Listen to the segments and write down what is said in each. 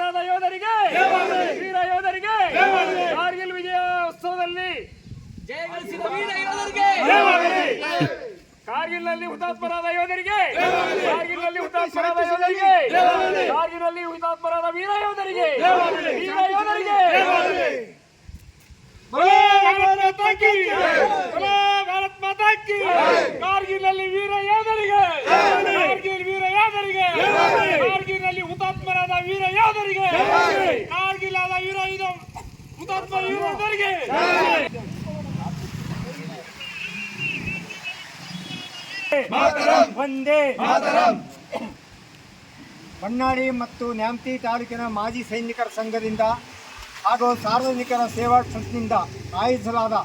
ಹುತಾತ್ಮರಾದ ಯೋಧರಿಗೆ ವೀರ ಯೋಧರಿಗೆ ಕಾರ್ಗಿಲ್ ವಿಜಯ ಉತ್ಸವದಲ್ಲಿ ಕಾರ್ಗಿಲ್ನಲ್ಲಿ ಕಾರ್ಗಿಲ್ನಲ್ಲಿ ಹುತಾತ್ಮರಾದ ಯೋಧರಿಗೆ ಕಾರ್ಗಿಲ್ನಲ್ಲಿ ಹುತಾತ್ಮರಾದ ಯೋಧರಿಗೆ ಕಾರ್ಗಿಲ್ನಲ್ಲಿ ಹುತಾತ್ಮರಾದ ವೀರ ಯೋಧರಿಗೆ ವೀರ ಯೋಧರಿಗೆ. ವೀರ ಯೋಧರಿಗೆ ಕಾರ್ಗಿಲ್ ಆದ ವೀರ ಇದು ಹುತಾತ್ಮ ಯೋಧರಿಗೆ ಒಂದೇ ಬಣ್ಣಾಡಿ ಮತ್ತು ನ್ಯಾಮತಿ ತಾಲೂಕಿನ ಮಾಜಿ ಸೈನಿಕರ ಸಂಘದಿಂದ ಹಾಗೂ ಸಾರ್ವಜನಿಕರ ಸೇವಾ ಟ್ರಸ್ಟ್ನಿಂದ ಆಯೋಜಿಸಲಾದ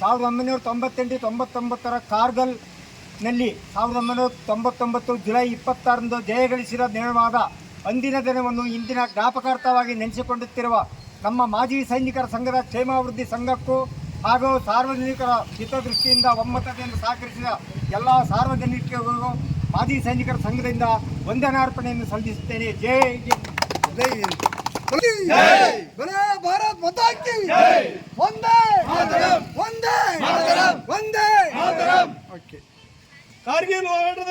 ಸಾವಿರದ ಒಂಬೈನೂರ ತೊಂಬತ್ತೆಂಟು ತೊಂಬತ್ತೊಂಬತ್ತರ ಕಾರ್ಗಲ್ನಲ್ಲಿ ಸಾವಿರದ ಒಂಬೈನೂರ ತೊಂಬತ್ತೊಂಬತ್ತು ಜುಲೈ ಇಪ್ಪತ್ತಾರರಂದು ಜಯಗಳಿಸಿದ ದಿನವಾದ ಅಂದಿನ ದಿನವನ್ನು ಇಂದಿನ ಜ್ಞಾಪಕಾರ್ಥವಾಗಿ ನೆನೆಸಿಕೊಂಡುತ್ತಿರುವ ನಮ್ಮ ಮಾಜಿ ಸೈನಿಕರ ಸಂಘದ ಕ್ಷೇಮಾಭಿವೃದ್ಧಿ ಸಂಘಕ್ಕೂ ಹಾಗೂ ಸಾರ್ವಜನಿಕರ ಹಿತದೃಷ್ಟಿಯಿಂದ ಒಮ್ಮತತೆಯನ್ನು ಸಹಕರಿಸಿದ ಎಲ್ಲ ಸಾರ್ವಜನಿಕರಿಗೂ ಮಾಜಿ ಸೈನಿಕರ ಸಂಘದಿಂದ ವಂದನಾರ್ಪಣೆಯನ್ನು ಸಲ್ಲಿಸುತ್ತೇನೆ. ಜೈ ಜೈ ಕಾರ್ಗಿಲ್ ಹೋರಾಟದ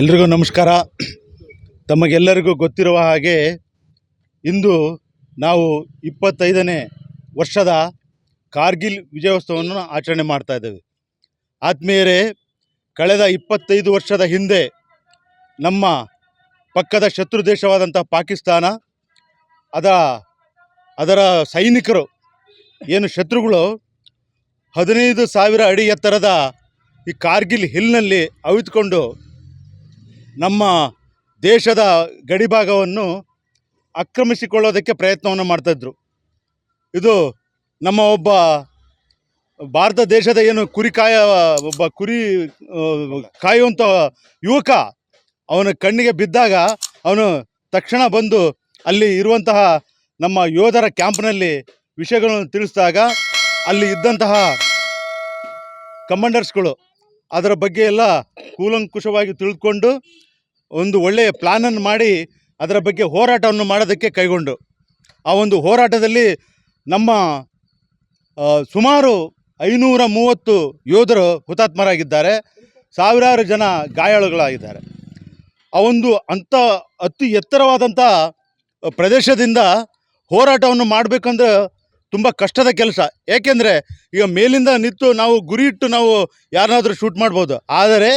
ಎಲ್ರಿಗೂ ನಮಸ್ಕಾರ. ತಮಗೆಲ್ಲರಿಗೂ ಗೊತ್ತಿರುವ ಹಾಗೆ ಇಂದು ನಾವು ಇಪ್ಪತ್ತೈದನೇ ವರ್ಷದ ಕಾರ್ಗಿಲ್ ವಿಜಯೋತ್ಸವವನ್ನು ಆಚರಣೆ ಮಾಡ್ತಾ ಇದ್ದೇವೆ. ಆತ್ಮೀಯರೇ, ಕಳೆದ ಇಪ್ಪತ್ತೈದು ವರ್ಷದ ಹಿಂದೆ ನಮ್ಮ ಪಕ್ಕದ ಶತ್ರು ದೇಶವಾದಂಥ ಪಾಕಿಸ್ತಾನ, ಅದ, ಅದರ ಸೈನಿಕರು, ಏನು ಶತ್ರುಗಳು ಹದಿನೈದು ಸಾವಿರ ಅಡಿ ಎತ್ತರದ ಈ ಕಾರ್ಗಿಲ್ ಹಿಲ್ನಲ್ಲಿ ಅವಿತುಕೊಂಡು ನಮ್ಮ ದೇಶದ ಗಡಿಭಾಗವನ್ನು ಆಕ್ರಮಿಸಿಕೊಳ್ಳೋದಕ್ಕೆ ಪ್ರಯತ್ನವನ್ನು ಮಾಡ್ತಾಯಿದ್ರು ಇದು ನಮ್ಮ ಒಬ್ಬ ಭಾರತ ದೇಶದ ಏನು ಕುರಿ ಕಾಯ, ಒಬ್ಬ ಕುರಿ ಕಾಯುವಂಥ ಯುವಕ, ಅವನ ಕಣ್ಣಿಗೆ ಬಿದ್ದಾಗ ಅವನು ತಕ್ಷಣ ಬಂದು ಅಲ್ಲಿ ಇರುವಂತಹ ನಮ್ಮ ಯೋಧರ ಕ್ಯಾಂಪ್ನಲ್ಲಿ ವಿಷಯಗಳನ್ನು ತಿಳಿಸಿದಾಗ ಅಲ್ಲಿ ಇದ್ದಂತಹ ಕಮಾಂಡರ್ಸ್ಗಳು ಅದರ ಬಗ್ಗೆ ಎಲ್ಲ ಕೂಲಂಕುಷವಾಗಿ ತಿಳಿದುಕೊಂಡು ಒಂದು ಒಳ್ಳೆಯ ಪ್ಲ್ಯಾನನ್ನು ಮಾಡಿ ಅದರ ಬಗ್ಗೆ ಹೋರಾಟವನ್ನು ಮಾಡೋದಕ್ಕೆ ಕೈಗೊಂಡು. ಆ ಒಂದು ಹೋರಾಟದಲ್ಲಿ ನಮ್ಮ ಸುಮಾರು ಐನೂರ ಮೂವತ್ತು ಯೋಧರು ಹುತಾತ್ಮರಾಗಿದ್ದಾರೆ. ಸಾವಿರಾರು ಜನ ಗಾಯಾಳುಗಳಾಗಿದ್ದಾರೆ. ಆ ಒಂದು ಅಂಥ ಅತಿ ಎತ್ತರವಾದಂಥ ಪ್ರದೇಶದಿಂದ ಹೋರಾಟವನ್ನು ಮಾಡಬೇಕಂದ್ರೆ ತುಂಬ ಕಷ್ಟದ ಕೆಲಸ. ಏಕೆಂದರೆ ಈಗ ಮೇಲಿಂದ ನಿಂತು ನಾವು ಗುರಿ ಇಟ್ಟು ನಾವು ಯಾರನ್ನಾದರೂ ಶೂಟ್ ಮಾಡ್ಬೋದು. ಆದರೆ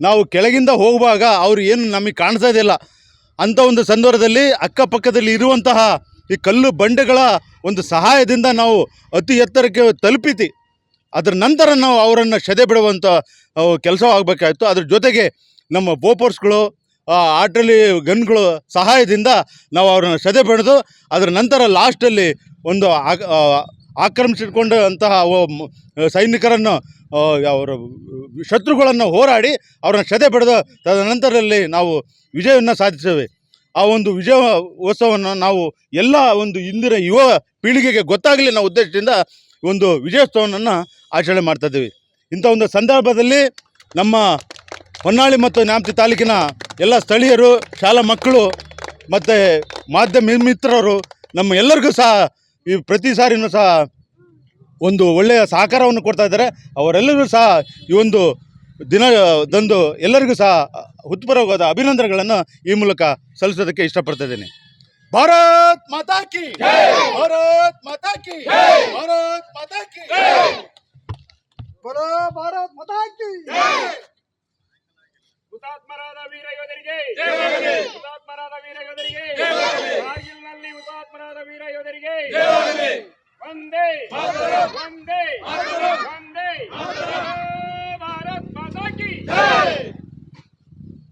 ನಾವು ಕೆಳಗಿಂದ ಹೋಗುವಾಗ ಅವರು ಏನು ನಮಗೆ ಕಾಣಿಸ್ತಾ ಇದೆಯಲ್ಲ ಅಂಥ ಒಂದು ಸಂದರ್ಭದಲ್ಲಿ ಅಕ್ಕಪಕ್ಕದಲ್ಲಿ ಇರುವಂತಹ ಈ ಕಲ್ಲು ಬಂಡೆಗಳ ಒಂದು ಸಹಾಯದಿಂದ ನಾವು ಅತಿ ಎತ್ತರಕ್ಕೆ ತಲುಪಿತಿ ಅದರ ನಂತರ ನಾವು ಅವರನ್ನು ಶದೆ ಬಿಡುವಂಥ ಕೆಲಸ ಆಗಬೇಕಾಯಿತು ಅದ್ರ ಜೊತೆಗೆ ನಮ್ಮ ಬೋಪರ್ಸ್ಗಳು ಆರ್ಟ್ರಲಿ ಗನ್ಗಳು ಸಹಾಯದಿಂದ ನಾವು ಅವ್ರನ್ನ ಸದೆ ಬೆಳೆದು ಅದರ ನಂತರ ಲಾಸ್ಟಲ್ಲಿ ಒಂದು ಆಕ್ರಮಿಸಿಕೊಂಡಂತಹ ಸೈನಿಕರನ್ನು ಅವರು ಶತ್ರುಗಳನ್ನು ಹೋರಾಡಿ ಅವ್ರನ್ನ ಸದೆ ಪಡೆದು ತದನಂತರದಲ್ಲಿ ನಾವು ವಿಜಯವನ್ನು ಸಾಧಿಸ್ತೇವೆ ಆ ಒಂದು ವಿಜಯೋತ್ಸವವನ್ನು ನಾವು ಎಲ್ಲ ಒಂದು ಇಂದಿನ ಯುವ ಪೀಳಿಗೆಗೆ ಗೊತ್ತಾಗಲಿ ಅನ್ನೋ ಉದ್ದೇಶದಿಂದ ಒಂದು ವಿಜಯೋತ್ಸವವನ್ನು ಆಚರಣೆ ಮಾಡ್ತಾ ಇದ್ದೀವಿ. ಇಂಥ ಒಂದು ಸಂದರ್ಭದಲ್ಲಿ ನಮ್ಮ ಹೊನ್ನಾಳಿ ಮತ್ತು ನ್ಯಾಮತಿ ತಾಲೂಕಿನ ಎಲ್ಲ ಸ್ಥಳೀಯರು, ಶಾಲಾ ಮಕ್ಕಳು ಮತ್ತು ಮಾಧ್ಯಮ ಮಿತ್ರರು, ನಮ್ಮ ಎಲ್ಲರಿಗೂ ಸಹ ಈ ಪ್ರತಿ ಸಾರಿನೂ ಸಹ ಒಂದು ಒಳ್ಳೆಯ ಸಹಕಾರವನ್ನು ಕೊಡ್ತಾ ಇದ್ದಾರೆ. ಅವರೆಲ್ಲರಿಗೂ ಸಹ ಈ ಒಂದು ದಿನದಂದು ಎಲ್ಲರಿಗೂ ಸಹ ಹುತ್ಪರವಾದ ಅಭಿನಂದನೆಗಳನ್ನು ಈ ಮೂಲಕ ಸಲ್ಲಿಸೋದಕ್ಕೆ ಇಷ್ಟಪಡ್ತಾ ಇದ್ದೀನಿ. ಭಾರತ್ ಮಾತಾ ಕಿ ಭಾರತ್ ಮಾತಾ ಕಿ ಭಾರತ್ ಮಾತಾ ಕಿ ಹುತಾತ್ಮರಾದ ವೀರ ಯೋಧರಿಗೆ. ಹುತಾತ್ಮರಾದ ವೀರ ಯೋಧರಿಗೆ. ಕಾರ್ಗಿಲ್ನಲ್ಲಿ ಹುತಾತ್ಮರಾದ ವೀರ ಯೋಧರಿಗೆ. ಒಂದೇ ಒಂದೇ